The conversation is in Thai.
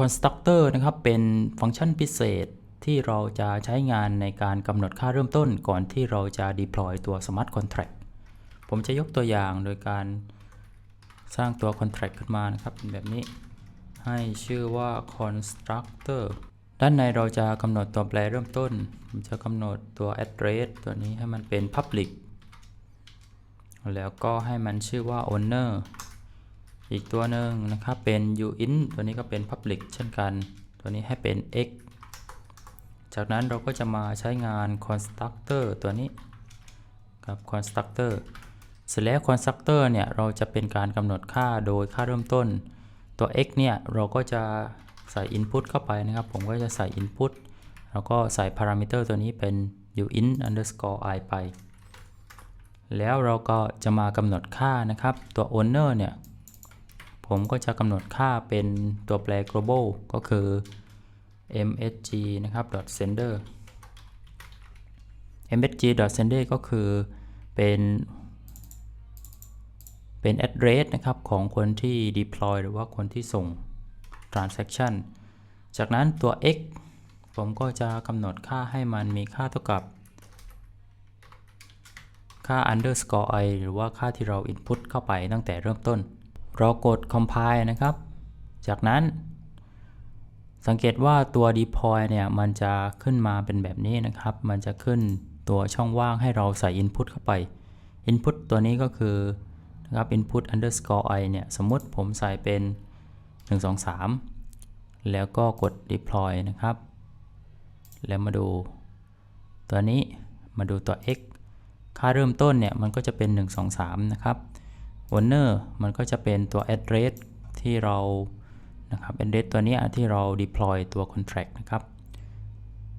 constructor นะครับ เป็นฟังก์ชันพิเศษที่เราจะใช้งานในการกำหนดค่าเริ่มต้นก่อนที่เราจะ deploy ตัว smart contract ผมจะยกตัวอย่างโดยการสร้างตัว contract ขึ้นมานะครับเป็นแบบนี้ ให้ชื่อว่า constructor ด้านในเราจะกำหนดตัวแปรเริ่มต้น ผมจะกำหนดตัว address ตัวนี้ให้มันเป็น public แล้วก็ให้มันชื่อว่า owner อีกตัวหนึ่งนะครับเป็น uint ตัวนี้ก็เป็น public เช่นกัน ตัวนี้ให้เป็น x จากนั้นเราก็จะมาใช้งาน constructor ตัวนี้กับ constructor เสร็จแล้ว constructor เนี่ยเราจะเป็นการกำหนดค่าโดยค่าเริ่มต้น ตัว x เนี่ยเราก็จะใส่ input เข้าไปนะครับ ผมก็จะใส่ input แล้วก็ใส่ parameter ตัวนี้เป็น uint underscore i ไป แล้วเราก็จะมากำหนดค่านะครับ ตัว owner เนี่ย ผมก็จะกำหนดค่าเป็นตัวแปร global ก็คือ msg นะครับ .sender msg .sender ก็คือเป็นเป็น address นะครับของคนที่ deploy หรือว่าคนที่ส่ง transaction จากนั้นตัว x ผมก็จะกำหนดค่าให้มันมีค่าเท่ากับค่า underscore i หรือว่าค่าที่เรา input เข้าไปตั้งแต่เริ่มต้น เรากด compile นะครับ จากนั้น สังเกตว่าตัว deploy เนี่ย มันจะขึ้นมาเป็นแบบนี้นะครับ มันจะขึ้นตัวช่องว่างให้เราใส่ input เข้าไป input ตัวนี้ก็คือนะครับ input underscore i เนี่ย สมมติผมใส่เป็น 1 2 3 แล้วก็กด deploy นะครับ แล้วมาดูตัวนี้มาดูตัว x ค่าเริ่มต้นเนี่ย มันก็จะเป็น 1 2 3 นะครับ owner มันก็จะเป็นตัว address ที่เรานะครับ address ตัวนี้ที่เรา deploy ตัว contract นะครับ